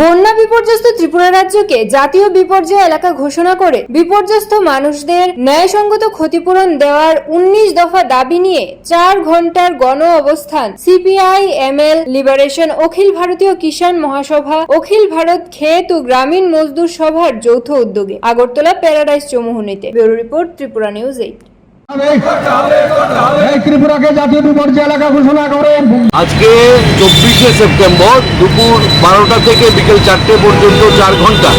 বন্যা বিপর্যস্ত ত্রিপুরা রাজ্যকে জাতীয় বিপর্যয় এলাকা ঘোষণা করে বিপর্যস্ত মানুষদের ন্যায়সঙ্গত ক্ষতিপূরণ দেওয়ার উনিশ দফা দাবি নিয়ে চার ঘণ্টার গণ অবস্থান, CPI M L liberation, Akhil Bharatiya Kisan Mahasabha, অখিল ভারত ক্ষেত ও গ্রামীণ মজদুর সভার যৌথ উদ্যোগে Agartala Paradise চৌমুহনীতে। Bureau report Tripura news eight. আজকে চব্বিশে সেপ্টেম্বর দুপুর বারোটা থেকে বিকেল চারটে পর্যন্ত চার ঘণ্টা।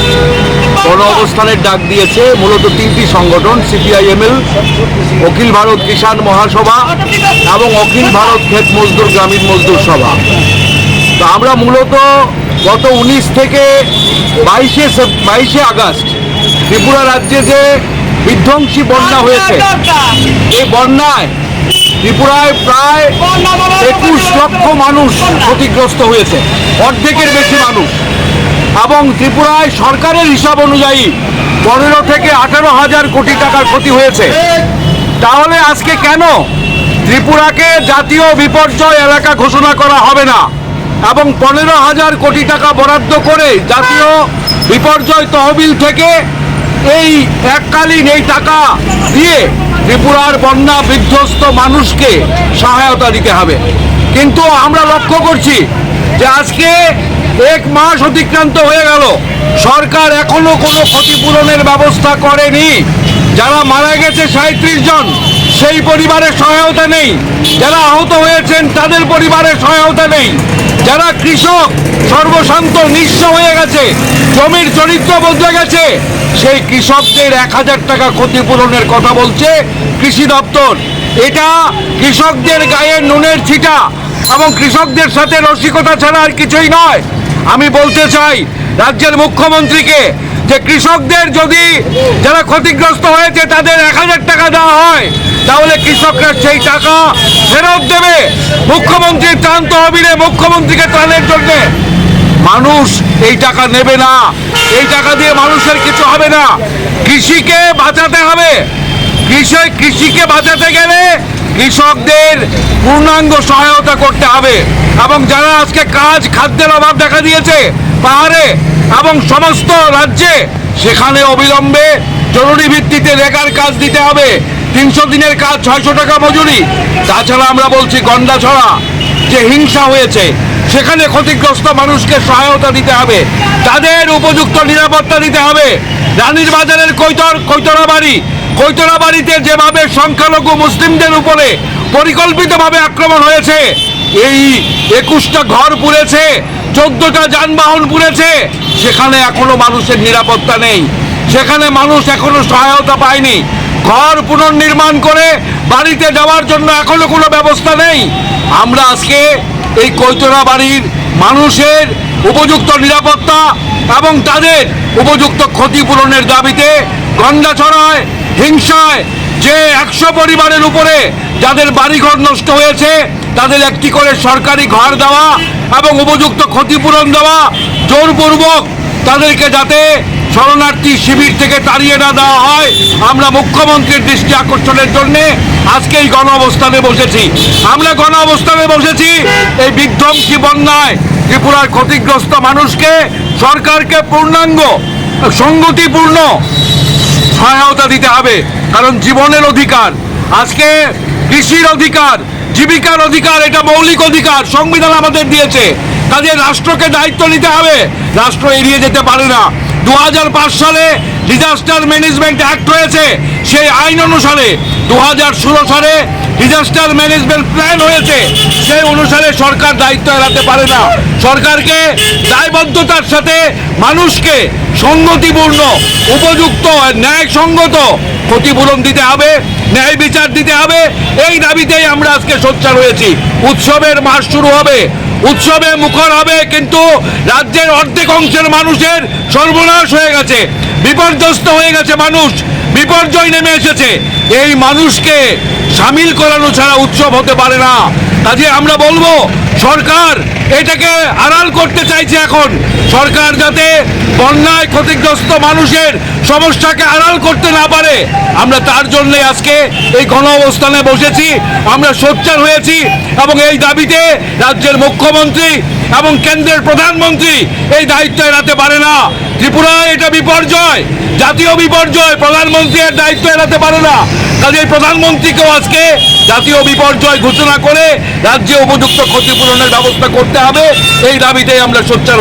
গণ অবস্থানের ডাক দিয়েছে মূলত তিনটি সংগঠন, সিপিআইএমএল, অখিল ভারত কিষাণ মহাসভা এবং অখিল ভারত ক্ষেত মজদুর গ্রামীণ মজদুর সভা। তো আমরা মূলত গত উনিশ থেকে বাইশে বাইশে আগস্ট ত্রিপুরা রাজ্যে যে বিধ্বংসী বন্যা হয়েছে। এই বন্যায় ত্রিপুরায় প্রায় একুশ লক্ষ মানুষ ক্ষতিগ্রস্ত হয়েছে। অর্ধেকের বেশি মানুষ। এবং ত্রিপুরায় সরকারের হিসাব অনুযায়ী পনেরো থেকে আঠারো হাজার কোটি টাকার ক্ষতি হয়েছে। তাহলে আজকে কেন ত্রিপুরাকে জাতীয় বিপর্যয় এলাকা ঘোষণা করা হবে না? এবং পনেরো হাজার কোটি টাকা বরাদ্দ করে জাতীয় বিপর্যয় তহবিল থেকে এই এককালীন এই টাকা দিয়ে ত্রিপুরার বন্যা বিধ্বস্ত মানুষকে সহায়তা দিতে হবে। কিন্তু আমরা লক্ষ্য করছি যে আজকে এক মাস অতিক্রান্ত হয়ে গেল। সরকার এখনও কোনো ক্ষতিপূরণের ব্যবস্থা করেনি। যারা মারা গেছে সাঁত্রিশ জন, সেই পরিবারের সহায়তা নেই। যারা আহত হয়েছেন, তাদের পরিবারের সহায়তা নেই। যারা কৃষক সর্বশান্ত নিঃস্ব হয়ে গেছে, জমির চরিত্র বদলে গেছে, সেই কৃষকদের এক হাজার টাকা ক্ষতিপূরণের কথা বলছে কৃষি দপ্তর। এটা কৃষকদের গায়ে নুনের ছিটা এবং কৃষকদের সাথে রসিকতা ছাড়া আর কিছুই নয়। আমি বলতে চাই, রাজ্যের মুখ্যমন্ত্রীকে যে কৃষকদের যদি যারা ক্ষতিগ্রস্ত হয়েছে তাদের এক হাজার টাকা দেওয়া হয় তাহলে কৃষকরা সেই টাকা ফেরত দেবে। মুখ্যমন্ত্রীর ত্রাণ তহবিলে মুখ্যমন্ত্রীকে ত্রাণের জন্য। মানুষ এই টাকা নেবে না। এই টাকা দিয়ে মানুষের কিছু হবে না। কৃষিকে বাঁচাতে হবে। কৃষি, কৃষিকে বাঁচাতে গেলে কৃষকদের পূর্ণাঙ্গ সহায়তা করতে হবে। এবং যারা আজকে কাজ, খাদ্যের অভাব দেখা দিয়েছে পাহাড়ে এবং সমস্ত রাজ্যে, সেখানে অবিলম্বে জরুরি ভিত্তিতে রেগার কাজ দিতে হবে। তিনশো দিনের কাজ, ছয়শো টাকা মজুরি। তাছাড়া আমরা বলছি গন্ডা ছড়া, যে হিংসা হয়েছে, সেখানে ক্ষতিগ্রস্ত মানুষকে সহায়তা দিতে হবে। তাদের উপযুক্ত নিরাপত্তা দিতে হবে। রানীর বাজারের কৈতর কৈতরা বাড়ি কৈতরা বাড়িতে যেভাবে সংখ্যালঘু মুসলিমদের উপরে পরিকল্পিতভাবে আক্রমণ হয়েছে, এই একুশটা ঘর পুড়েছে, চোদ্দটা যানবাহন পুড়েছে, সেখানে এখনও মানুষের নিরাপত্তা নেই। সেখানে মানুষ এখনও সহায়তা পায়নি। ঘর পুনর্নির্মাণ করে বাড়িতে যাওয়ার জন্য এখনও কোনো ব্যবস্থা নেই। আমরা আজকে এই কৈতরা বাড়ির মানুষের উপযুক্ত নিরাপত্তা এবং তাদের উপযুক্ত ক্ষতিপূরণের দাবিতে গন্ডাছড়ায় হিংসায়, যে একশো পরিবারের উপরে যাদের বাড়িঘর নষ্ট হয়েছে, তাদের একটি করে সরকারি ঘর দেওয়া এবং উপযুক্ত ক্ষতিপূরণ দেওয়া জোরপূর্বক তাদেরকে যাতে শরণার্থী শিবির থেকে তাড়িয়ে না দেওয়া হয়। আমরা মুখ্যমন্ত্রীর দৃষ্টি আকর্ষণের জন্য আজকে এই গণ অবস্থানে বসেছি। আমরা গণ অবস্থানে বসেছি এই বিধ্বংসী বন্যায়। ত্রিপুরার ক্ষতিগ্রস্ত মানুষকে, সরকারকে পূর্ণাঙ্গ, সংগতিপূর্ণ সহায়তা দিতে হবে। কারণ জীবনের অধিকার, আজকে কৃষির অধিকার, জীবিকার অধিকার, এটা মৌলিক অধিকার, সংবিধান আমাদের দিয়েছে। কাজে রাষ্ট্রকে দায়িত্ব নিতে হবে। রাষ্ট্র এড়িয়ে যেতে পারে না। দু সালে ডিজাস্টার ম্যানেজমেন্ট অ্যাক্ট হয়েছে সেই আইন অনুসারে দু হাজার ষোলো সালে ডিজাস্টার ম্যানেজমেন্ট প্ল্যান হয়েছে। সেই অনুসারে সরকার দায়িত্ব এড়াতে পারে না। সরকারকে দায়বদ্ধতার সাথে মানুষকে সংগতিপূর্ণ উপযুক্ত, ন্যায়সঙ্গত ক্ষতিপূরণ দিতে হবে, ন্যায় বিচার দিতে হবে। এই দাবিতেই আমরা আজকে সোচ্চার হয়েছি। উৎসবের মাস শুরু হবে। উৎসবে মুখর হবে, কিন্তু রাজ্যের অর্ধেক অংশের মানুষের সর্বনাশ হয়ে গেছে, বিপর্যস্ত হয়ে গেছে মানুষ, বিপর্যয় নেমে এসেছে। এই মানুষকে সামিল করানো ছাড়া উৎসব হতে পারে না। কাজে আমরা বলব, সরকার এটাকে আড়াল করতে চাইছে এখন। সরকার যাতে বন্যায় ক্ষতিগ্রস্ত মানুষের সমস্যাকে আড়াল করতে না পারে, আমরা তার জন্যে আজকে এই গণ অবস্থানে বসেছি। আমরা সোচ্চার হয়েছি এবং এই দাবিতে রাজ্যের মুখ্যমন্ত্রী এবং কেন্দ্রের প্রধানমন্ত্রী এই দায়িত্ব এড়াতে পারে না। ত্রিপুরায় এটা বিপর্যয়, জাতীয় বিপর্যয় প্রধানমন্ত্রী এর দায়িত্ব এড়াতে পারে না। কাজে প্রধানমন্ত্রীকেও আজকে জাতীয় বিপর্যয় ঘোষণা করে রাজ্যে উপযুক্ত ক্ষতিপূরণের ব্যবস্থা করতে হবে। এই দাবিতেই আমরা সোচ্চার